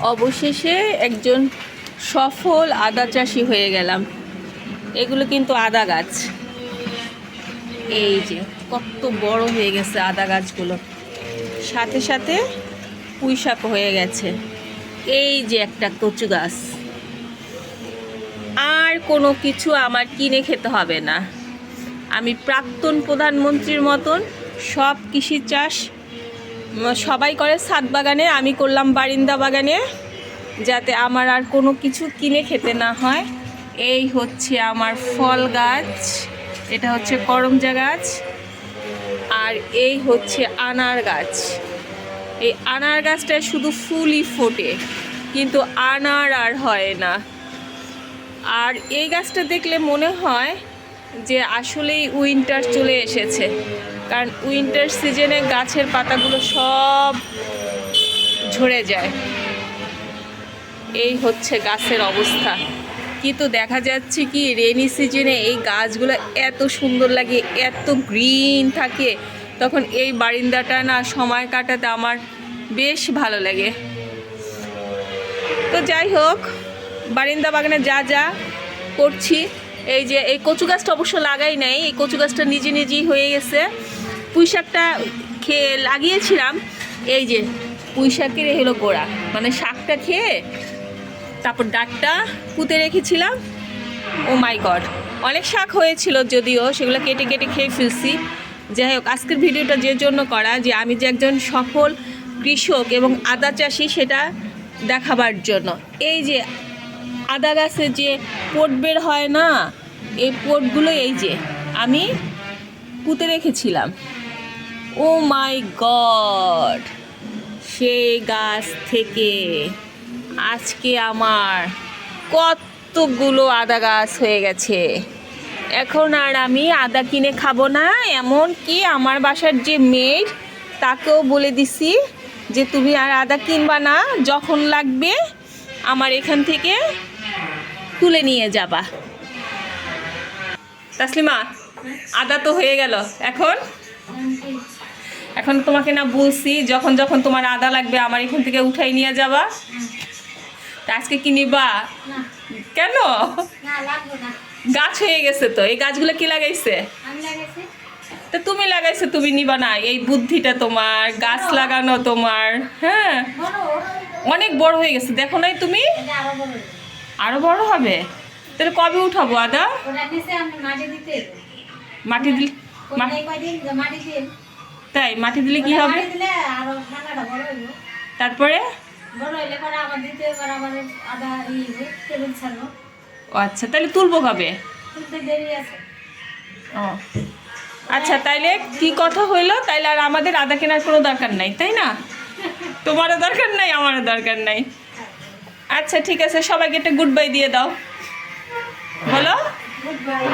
অবশেষে একজন সফল আদা চাষি হয়ে গেলাম। এগুলো কিন্তু আদা গাছ। এই যে, কত বড় হয়ে গেছে আদা গাছগুলো। সাথে সাথে পুঁই শাক হয়ে গেছে। এই যে একটা কচু গাছ। আর কোনো কিছু আমার কিনে খেতে হবে না। আমি প্রাক্তন প্রধানমন্ত্রীর মতন সব কৃষি চাষ সবাই করে ছাদ বাগানে, আমি করলাম বারিন্দা বাগানে, যাতে আমার আর কোনো কিছু কিনে খেতে না হয়। এই হচ্ছে আমার ফল গাছ, এটা হচ্ছে করমজা গাছ, আর এই হচ্ছে আনার গাছ। এই আনার গাছটায় শুধু ফুলই ফোটে, কিন্তু আনার আর হয় না। আর এই গাছটা দেখলে মনে হয় যে আসলেই উইন্টার চলে এসেছে। কারণ উইন্টার সিজনে গাছের পাতাগুলো সব ঝরে যায়। এই হচ্ছে গাছের অবস্থা। কিন্তু দেখা যাচ্ছে কি রেনি সিজনে এই গাছগুলো এত সুন্দর লাগে, এত গ্রিন থাকে। তখন এই বারিন্দাটা না সময় কাটাতে আমার বেশ ভালো লাগে। তো যাই হোক, বারিন্দা বাগানে যা যা করছি, এই যে এই কচু গাছটা অবশ্য লাগাই নাই, এই কচু গাছটা নিজে নিজেই হয়ে গেছে। পুঁই শাকটা খেয়ে লাগিয়েছিলাম, এই যে পুঁই শাকের হলো গোড়া। মানে শাকটা খেয়ে তারপর ডাঁটটা পুঁতে রেখেছিলাম। ও মাই গড, অনেক শাক হয়েছিল যদিও, সেগুলো কেটে কেটে খেয়ে ফেলছি। যাই হোক, আজকের ভিডিওটা যে জন্য করা, যে আমি যে একজন সফল কৃষক এবং আদা চাষি, সেটা দেখাবার জন্য। এই যে আদা গাছে যে পোট বের হয় না, এই পোটগুলো এই যে আমি পুঁতে রেখেছিলাম। ও মাই গড সেই গাছ থেকে আজকে আমার কতগুলো আদা গাছ হয়ে গেছে। এখন আর আমি আদা কিনে খাব না এমন কি আমার বাসার যে মেয়ের, তাকেও বলে দিছি যে তুমি আর আদা কিনবা না, যখন লাগবে আমার এখান থেকে তুলে নিয়ে যাবা। তাসলিমা, আদা তো হয়ে গেল, এখন? এখন তোমাকে না বলছি যখন যখন তোমার আদা লাগবে আমার এখান থেকে উঠাই নিয়ে যাবা। তা আজকে কি নিবা? কেন? গাছ হয়ে গেছে তো এই গাছগুলো কি লাগাইছে? তা তুমি লাগাইছো তুমি নিবা না এই বুদ্ধিটা তোমার গাছ লাগানো তোমার হ্যাঁ? অনেক বড় হয়ে গেছে দেখো নাই তুমি? আরও বড় হবে? তাহলে কবে উঠাবো আদা? মাটি দিতে মাটি দিলে মাটি তাই মাটি দিলে কি হবে? তারপরে? আচ্ছা তাহলে তুলবো কবে? ও। আচ্ছা তাইলে কি কথা হইল? তাইলে আর আমাদের আদা কেনার কোনো দরকার নাই তাই না? তোমারও দরকার নাই আমারও দরকার নাই। আচ্ছা ঠিক আছে সবাইকে একটা গুড বাই দিয়ে দাও। বলো গুড বাই।